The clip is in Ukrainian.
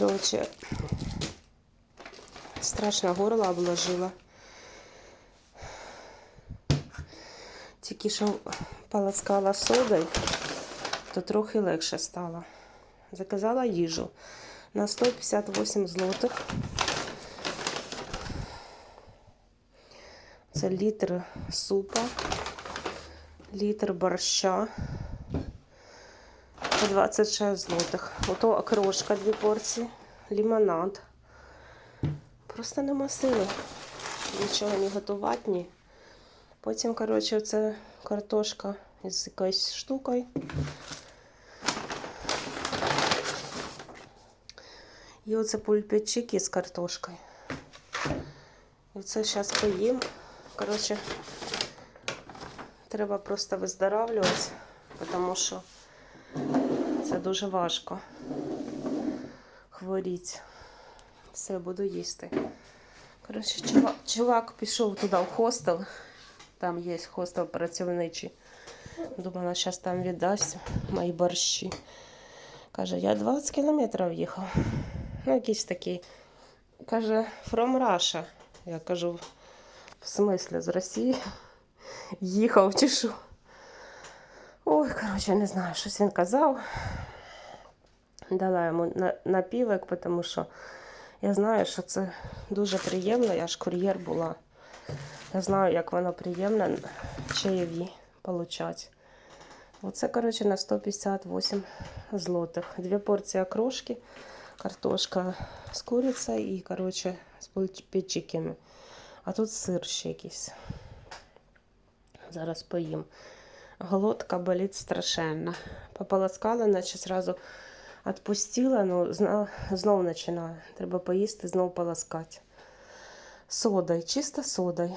Коротше, страшно горло обложила. Тільки що полоскала содою, то трохи легше стало. Заказала їжу на 158 злотих. Це літр супа, літр борща по 26 злотих. Ото окрошка дві порції, лимонад. Просто нема сили нічого не готувати. Ні. Потім, коротше, це картошка з якоюсь штукою. І оце пульпечики з картошкою. І це зараз поїм. Коротше, треба просто виздоравлювати, тому що це дуже важко хворіти. Все, буду їсти. Коротше, чувак, чувак пішов туди в хостел. Там є хостел працівничий. Думала, зараз там віддасть мої борщі. Каже, я 20 кілометрів їхав. Ну, якийсь такий. Каже, from Russia. Я кажу, в смислі, з Росії їхав чи що. Ой, коротше, не знаю, щось він казав. Дала йому напівок, тому що я знаю, що це дуже приємно. Я ж кур'єр була. Я знаю, як воно приємно чаєві получати. Оце, коротше, на 158 злотих. Дві порції окрошки, картошка з курицею і, коротше, з печиками. А тут сир ще якийсь. Зараз поїм. Голодка болить страшенно. Пополоскала, наче зразу відпустила, ну знову знов починаю. Треба поїсти, знов полоскати. Содой, чисто содою.